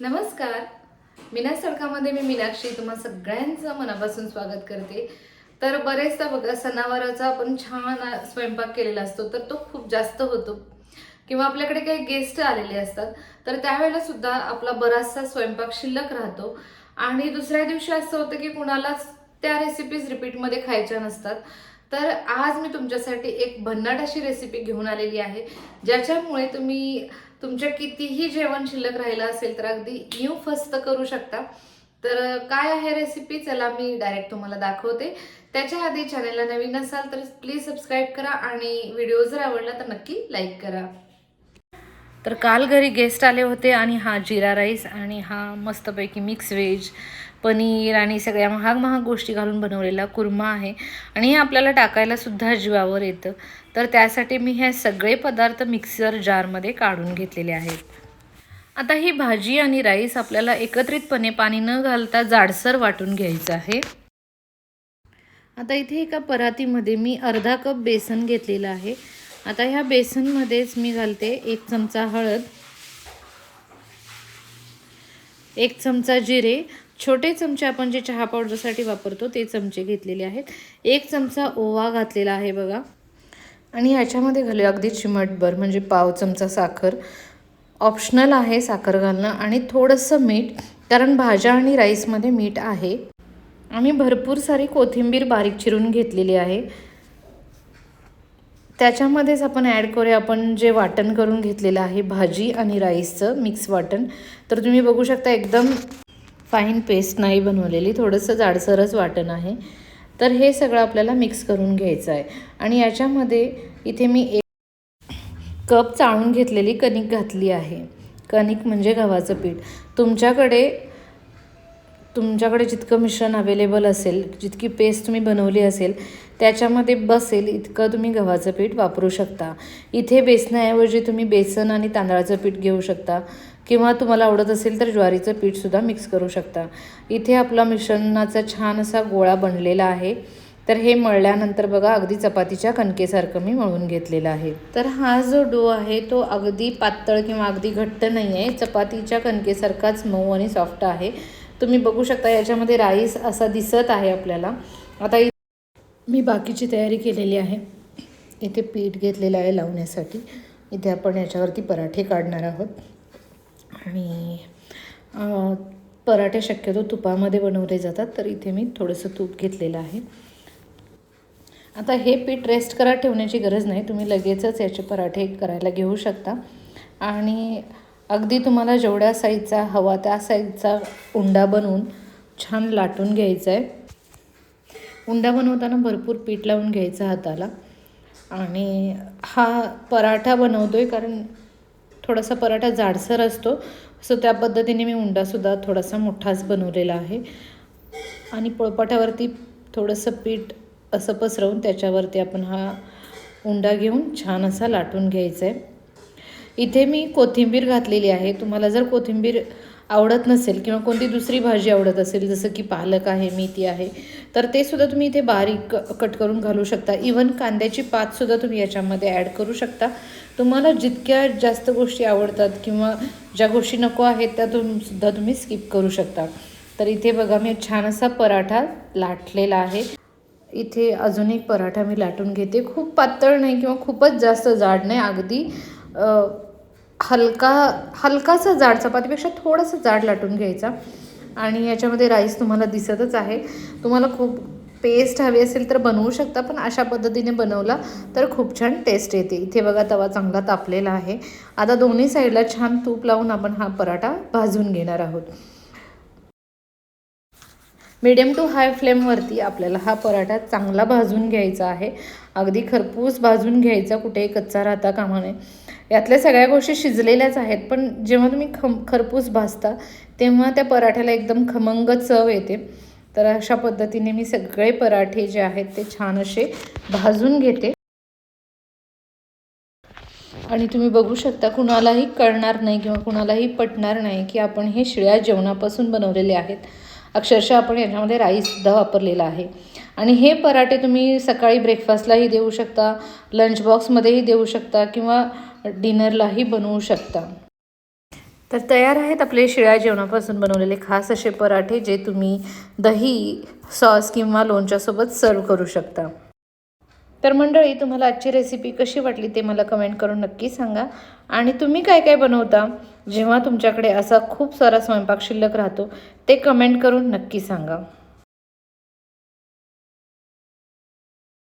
नमस्कार. मीना सडकामध्ये मी मीनाक्षी तुम्हा सगळ्यांचं मनापासून स्वागत करते. तर बरेचदा बघा सणावाराचा आपण छान स्वयंपाक केलेला असतो तर तो खूप जास्त होतो. किंवा आपल्याकडे काही गेस्ट आलेले असतात तर त्यावेळेला सुद्धा आपला बराचसा स्वयंपाक शिल्लक राहतो. आणि दुसऱ्या दिवशी असं होतं की कुणालाच त्या रेसिपीज रिपीटमध्ये खायच्या नसतात. तर आज मी तुमच्यासाठी एक भन्नाट अशी रेसिपी घेऊन आलेली आहे ज्याच्यामुळे तुम्ही तुमच्या कितीही जेवण शिल्लक राहिलं असेल तर अगदी न्यू फस्त करू शकता. तर काय आहे रेसिपी चला मी डायरेक्ट तुम्हाला दाखवते. त्याच्या आधी चॅनलला नवीन असाल तर प्लीज सबस्क्राईब करा आणि व्हिडिओ जर आवडला तर नक्की लाईक करा. तर काल घरी गेस्ट आले होते आणि हा जिरा राईस आणि हा मस्तपैकी मिक्स व्हेज पनीर आणि सगळ्या महाग महाग गोष्टी घालून बनवलेला कुर्मा आहे. आणि हे आपल्याला टाकायलासुद्धा जीवावर येतं. तर त्यासाठी मी हे सगळे पदार्थ मिक्सर जारमध्ये काढून घेतलेले आहेत. आता ही भाजी आणि राईस आपल्याला एकत्रितपणे पाणी न घालता जाडसर वाटून घ्यायचं आहे. आता इथे एका परातीमध्ये मी अर्धा कप बेसन घेतलेलं आहे. आता ह्या बेसनमध्येच मी घालते एक चमचा हळद एक चमचा जिरे छोटे चमचे आपण जे चहा पावडरसाठी वापरतो ते चमचे घेतलेले आहेत. एक चमचा ओवा घातलेला आहे बघा. आणि ह्याच्यामध्ये घालूया अगदी चिमटभर म्हणजे पाव चमचा साखर. ऑप्शनल आहे साखर घालणं आणि थोडंसं मीठ कारण भाज्या आणि राईसमध्ये मीठ आहे. आम्ही भरपूर सारी कोथिंबीर बारीक चिरून घेतलेली आहे. त्याच्यामध्येच आपण ॲड करूया आपण जे वाटण करून घेतलेलं आहे भाजी आणि राईसचं मिक्स वाटण. तर तुम्ही बघू शकता एकदम फाईन पेस्ट नाही बनवलेली थोडंसं जाडसरच वाटण आहे. तर हे सगळं आपल्याला मिक्स करून घ्यायचं आहे. आणि याच्यामध्ये इथे मी एक कप चाळून घेतलेली कणिक घातली आहे. कणिक म्हणजे गव्हाचं पीठ. तुमच्याकडे तुमच्याकडे जितकं मिश्रण अवेलेबल असेल जितकी पेस्ट तुम्ही बनवली असेल त्याच्यामध्ये बसेल इतकं तुम्ही गव्हाचं पीठ वापरू शकता. इथे बेसनाऐवजी तुम्ही बेसन आणि तांदळाचं पीठ घेऊ शकता. किंवा तुम्हाला आवडत असेल तर ज्वारीचं पीठसुद्धा मिक्स करू शकता. इथे आपला मिश्रणाचा छान असा गोळा बनलेला आहे. तर हे मळल्यानंतर बघा अगदी चपातीच्या कणकेसारखं मी मळून घेतलेलं आहे. तर हा जो डो आहे तो अगदी पातळ किंवा अगदी घट्ट नाही आहे चपातीच्या कणकेसारखाच मऊ आणि सॉफ्ट आहे. तुम्ही बघू शकता याच्यामध्ये राईस असा दिसत आहे आपल्याला. आता मी बाकीची तयारी केलेली आहे. इथे पीठ घेतलेलं आहे लावण्यासाठी. इथे आपण याच्यावरती पराठे काढणार आहोत. आणि पराठे शक्यतो तुपामध्ये बनवले जातात तर इथे मी थोडंसं तूप घेतलेलं आहे. आता हे पीठ रेस्ट करा ठेवण्याची गरज नाही तुम्ही लगेचच याचे पराठे करायला घेऊ शकता. आणि अगदी तुम्हाला जेवढ्या साईजचा हवा त्या साईजचा उंडा बनवून छान लाटून घ्यायचा आहे. उंडा बनवताना भरपूर पीठ लावून घ्यायचं हाताला. आणि हा पराठा बनवतो आहे कारण थोडासा पराठा जाडसर असतो. सो त्या पद्धतीने मी उंडासुद्धा थोडासा मोठाच बनवलेला आहे. आणि पोळपाटावरती थोडंसं पीठ असं पसरवून त्याच्यावरती आपण हा उंडा घेऊन छान असा लाटून घ्यायचा आहे. इथे मी कोथिंबीर घातलेली आहे. तुम्हाला जर कोथिंबीर आवडत नसेल किंवा कोणती दुसरी भाजी आवडत असेल जसं की पालक आहे मेथी आहे तर ते सुद्धा तुम्ही इथे बारीक कट करून घालू शकता. इवन कांद्याची पातसुद्धा तुम्ही याच्यामध्ये ॲड करू शकता. तुम्हाला जितक्या जास्त गोष्टी आवडतात किंवा ज्या गोष्टी नको आहेत त्या तुम सुद्धा तुम्ही स्किप करू शकता. तर इथे बघा मी छान असा पराठा लाटलेला आहे. इथे अजून एक पराठा मी लाटून घेते. खूप पातळ नाही किंवा खूपच जास्त जाड नाही अगदी हलका हलकासा जाड चपातीपेक्षा थोडंसं जाड लाटून घ्यायचा. आणि याच्यामध्ये राईस तुम्हाला दिसतच आहे. तुम्हाला खूप पेस्ट हवी असेल तर बनवू शकता पण अशा पद्धतीने बनवला तर खूप छान टेस्ट येते. इथे बघा तवा चांगला तापलेला आहे. आता दोन्ही साईडला छान तूप लावून आपण हा पराठा भाजून घेणार आहोत. मिडियम टू हाय फ्लेमवरती आपल्याला हा पराठा चांगला भाजून घ्यायचा आहे. अगदी खरपूस भाजून घ्यायचा कुठेही कच्चा राहता कामा नये. यातल्या सगळ्या गोष्टी शिजलेल्याच आहेत पण जेव्हा तुम्ही खम खरपूस भाजता तेव्हा त्या पराठ्याला एकदम खमंग चव येते. तर अशा पद्धतीने मी सगळे पराठे जे आहेत ते छान असे भाजून घेते. आणि तुम्ही बघू शकता कुणालाही कळणार नाही किंवा कुणालाही पटणार नाही की आपण हे शिळ्या जेवणापासून बनवलेले आहेत. अक्षरशः आपण याच्यामध्ये राईससुद्धा वापरलेला आहे. आणि हे पराठे तुम्ही सकाळी ब्रेकफास्टलाही देऊ शकता लंच बॉक्समध्येही देऊ शकता किंवा डिनरलाही बनवू शकता. तर तयार आहेत आपले शिळ्या जेवणापासून बनवलेले खास असे पराठे जे तुम्ही दही सॉस किंवा लोणच्यासोबत सर्व करू शकता. तर मंडळी तुम्हाला आजची रेसिपी कशी वाटली ते मला कमेंट करून नक्की सांगा. आणि तुम्ही काय काय बनवता? जेव्हा तुमच्याकडे असा खूप सारा स्वयंपाक शिल्लक राहतो ते कमेंट करून नक्की सांगा.